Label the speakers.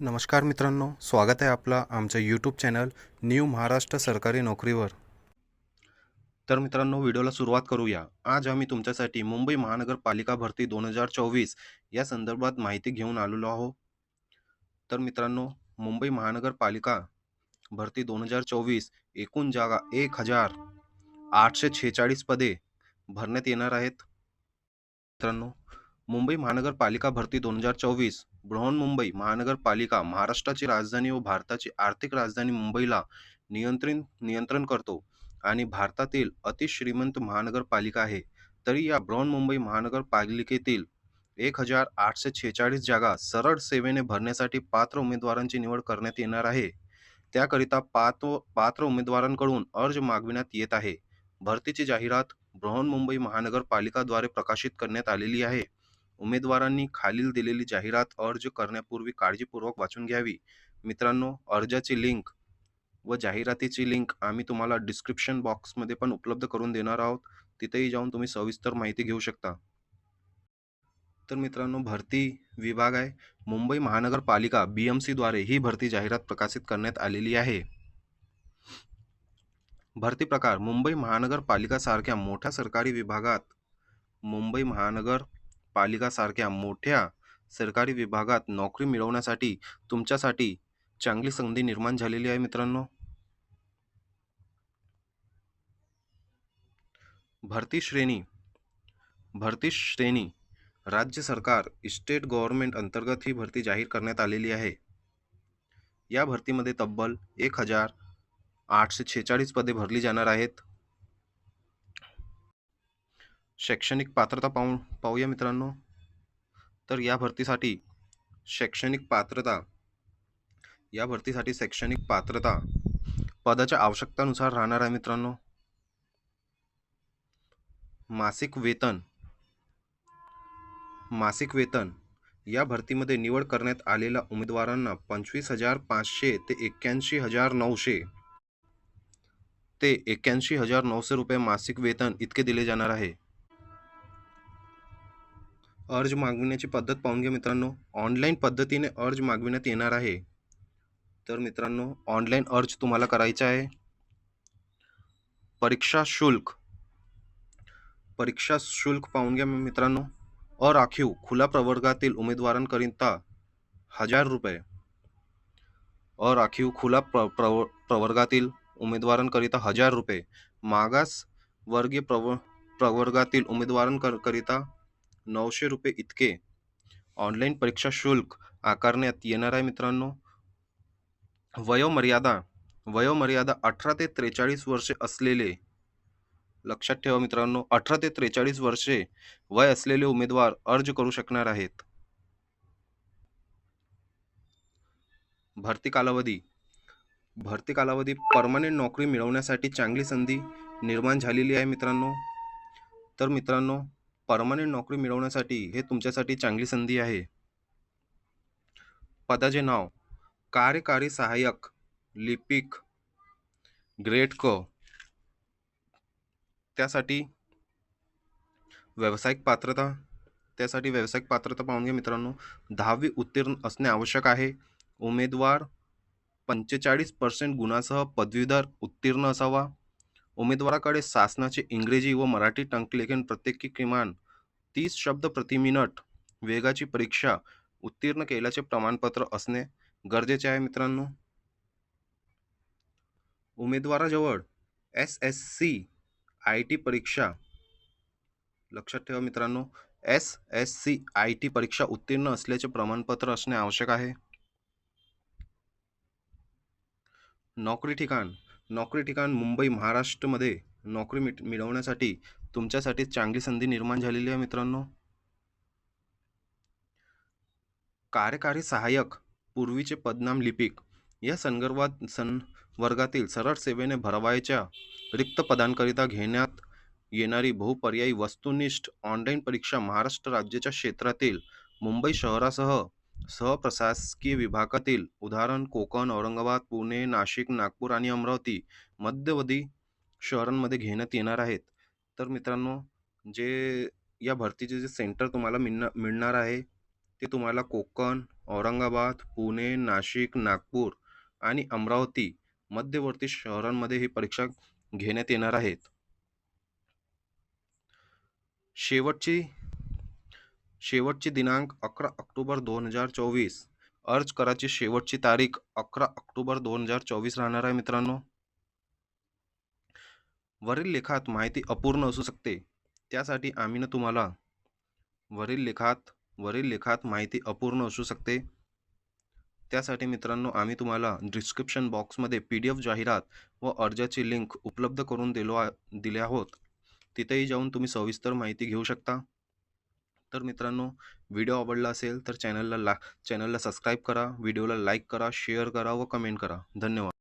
Speaker 1: नमस्कार मित्रांनो स्वागत आहे आपलं आमचं यूट्यूब चॅनल न्यू महाराष्ट्र सरकारी नोकरीवर. तर मित्रांनो व्हिडिओला सुरुवात करूया. आज आम्ही तुमच्यासाठी मुंबई महानगरपालिका भरती दोन हजार चोवीस या संदर्भात माहिती घेऊन आलेलो आहो तर मित्रांनो मुंबई महानगरपालिका भरती दोन हजार चोवीस एकूण जागा एक हजार आठशे छेचाळीस पदे भरण्यात येणार आहेत. मित्रांनो मुंबई महानगरपालिका भरती दोन हजार चोवीस बृहन्मुंबई महानगरपालिका महाराष्ट्राची राजधानी व भारताची आर्थिक राजधानी मुंबईला नियंत्रित नियंत्रण करतो आणि भारतातील अतिश्रीमंत महानगरपालिका आहे. तरी या बृहन्मुंबई महानगरपालिकेतील एक हजार आठशे छेचाळीस जागा सरळ सेवेने भरण्यासाठी पात्र उमेदवारांची निवड करण्यात येणार आहे. त्याकरिता पात्र पात्र उमेदवारांकडून अर्ज मागविण्यात येत आहे. भरतीची जाहिरात बृहन्मुंबई महानगरपालिकाद्वारे प्रकाशित करण्यात आलेली आहे. उमेदवारांनी खालील दिलेली जाहिरात अर्ज करण्यापूर्वी काळजीपूर्वक वाचून घ्यावी. मित्रांनो अर्जाची लिंक व जाहिरातीची लिंक आम्ही तुम्हाला डिस्क्रिप्शन बॉक्समध्ये पण उपलब्ध करून देणार आहोत. तिथेही जाऊन तुम्ही सविस्तर माहिती घेऊ शकता. तर मित्रांनो भरती विभाग आहे. मुंबई महानगरपालिका बी एम सीद्वारे ही भरती जाहिरात प्रकाशित करण्यात आलेली आहे. भरती प्रकार मुंबई महानगरपालिकासारख्या मोठ्या सरकारी विभागात मुंबई महानगर पालिकासारख्या मोठ्या सरकारी विभागात नोकरी मिळवण्यासाठी तुमच्यासाठी चांगली संधी निर्माण झालेली आहे मित्रांनो? भरती श्रेणी. भरती श्रेणी. राज्य सरकार स्टेट गव्हर्नमेंट अंतर्गत ही भरती जाहीर करण्यात आलेली आहे. या भरतीमध्ये तब्बल एक हजार आठशे छेचाळीस पदे भरली जाणार आहेत. शैक्षणिक पात्रता पाहू पाहूया मित्रांनो. तर या भरतीसाठी शैक्षणिक पात्रता या भरतीसाठी शैक्षणिक पात्रता पदाच्या आवश्यकतानुसार राहणार आहे मित्रांनो. मासिक वेतन मासिक वेतन या भरतीमध्ये निवड करण्यात आलेल्या उमेदवारांना पंचवीस हजार पाचशे ते एक्क्याऐंशी हजार नऊशे ते एक्क्याऐंशी हजार नऊशे रुपये मासिक वेतन इतके दिले जाणार आहे. अर्ज मागविण्याची पद्धत पाहून घ्या मित्रांनो. ऑनलाईन पद्धतीने अर्ज मागविण्यात येणार आहे. तर मित्रांनो ऑनलाईन अर्ज तुम्हाला करायचा आहे. परीक्षा शुल्क. परीक्षा शुल्क पाहून घ्या मित्रांनो. अराखीव खुला प्रवर्गातील उमेदवारांकरिता हजार रुपये. अराखीव खुला प्र प्रव प्रवर्गातील उमेदवारांकरिता हजार रुपये. मागास वर्गीय प्रव प्रवर्गातील उमेदवारांकरिता नऊशे रुपये इतके. ऑनलाईन परीक्षा शुल्क आकारण्यात येणार आहे मित्रांनो. वयोमर्यादा वयोमर्यादा अठरा ते त्रेचाळीस वर्षे असलेले लक्षात ठेवा मित्रांनो अठरा ते त्रेचाळीस वर्षे वय असलेले उमेदवार अर्ज करू शकणार आहेत. भरती कालावधी भरती कालावधी परमनंट नोकरी मिळवण्यासाठी चांगली संधी निर्माण झालेली आहे मित्रांनो. तर मित्रांनो परमनंट नोकरी मिळवण्यासाठी हे तुमच्यासाठी चांगली संधी आहे. पदाचे नाव कार्यकारी सहाय्यक लिपिक ग्रेट क. त्यासाठी व्यावसायिक पात्रता त्यासाठी व्यावसायिक पात्रता पाहून घ्या मित्रांनो. दहावी उत्तीर्ण असणे आवश्यक आहे. उमेदवार पंचेचाळीस पर्सेंट गुणासह पदवीधर उत्तीर्ण असावा. उमेदवाराकडे शासनाचे इंग्रजी व मराठी टंकलेखन प्रत्येकी किमान तीस शब्द प्रति मिनिट वेगाची परीक्षा उत्तीर्ण केल्याचे प्रमाणपत्र असणे गरजेचे आहे मित्रांनो. उमेदवाराजवळ S S C I T परीक्षा लक्षात ठेवा मित्रांनो S S C I T परीक्षा उत्तीर्ण असल्याचे प्रमाणपत्र असणे आवश्यक आहे. नोकरी ठिकाण नोकरी ठिकाण मुंबई महाराष्ट्रमध्ये नोकरी मिट मिळवण्यासाठी तुमच्यासाठी चांगली संधी निर्माण झालेली आहे मित्रांनो. कार्यकारी सहाय्यक पूर्वीचे पदनाम लिपिक या संदर्भात सं वर्गातील सरळ सेवेने भरवायच्या रिक्त पदांकरिता घेण्यात येणारी बहुपर्यायी वस्तुनिष्ठ ऑनलाईन परीक्षा महाराष्ट्र राज्याच्या क्षेत्रातील मुंबई शहरासह सहप्रशासकीय विभागातील उदाहरण कोकण औरंगाबाद पुणे नाशिक नागपूर आणि अमरावती मध्यवर्ती शहरांमध्ये घेण्यात येणार आहेत. तर मित्रांनो जे या भरतीचे जे सेंटर तुम्हाला मिळणार मिळणार आहे ते तुम्हाला कोकण औरंगाबाद पुणे नाशिक नागपूर आणि अमरावती मध्यवर्ती शहरांमध्ये ही परीक्षा घेण्यात येणार आहेत. शेवटची शेवटची दिनांक अकरा ऑक्टोबर दोन हजार चोवीस. अर्ज करायची शेवटची तारीख अकरा ऑक्टोबर दोन हजार चोवीस राहणार आहे मित्रांनो. वरील लेखात माहिती अपूर्ण असू शकते. त्यासाठी आम्ही ना तुम्हाला वरील लेखात वरील लेखात माहिती अपूर्ण असू शकते. त्यासाठी मित्रांनो आम्ही तुम्हाला डिस्क्रिप्शन बॉक्समध्ये पी डी एफ जाहिरात व अर्जाची लिंक उपलब्ध करून दिलो दिले आहोत. तिथेही जाऊन तुम्ही सविस्तर माहिती घेऊ शकता. तर मित्रांनो व्हिडिओ आवडला असेल तर चॅनलला ला चॅनलला सबस्क्राईब करा व्हिडिओला लाईक करा शेअर करा व कमेंट करा. धन्यवाद.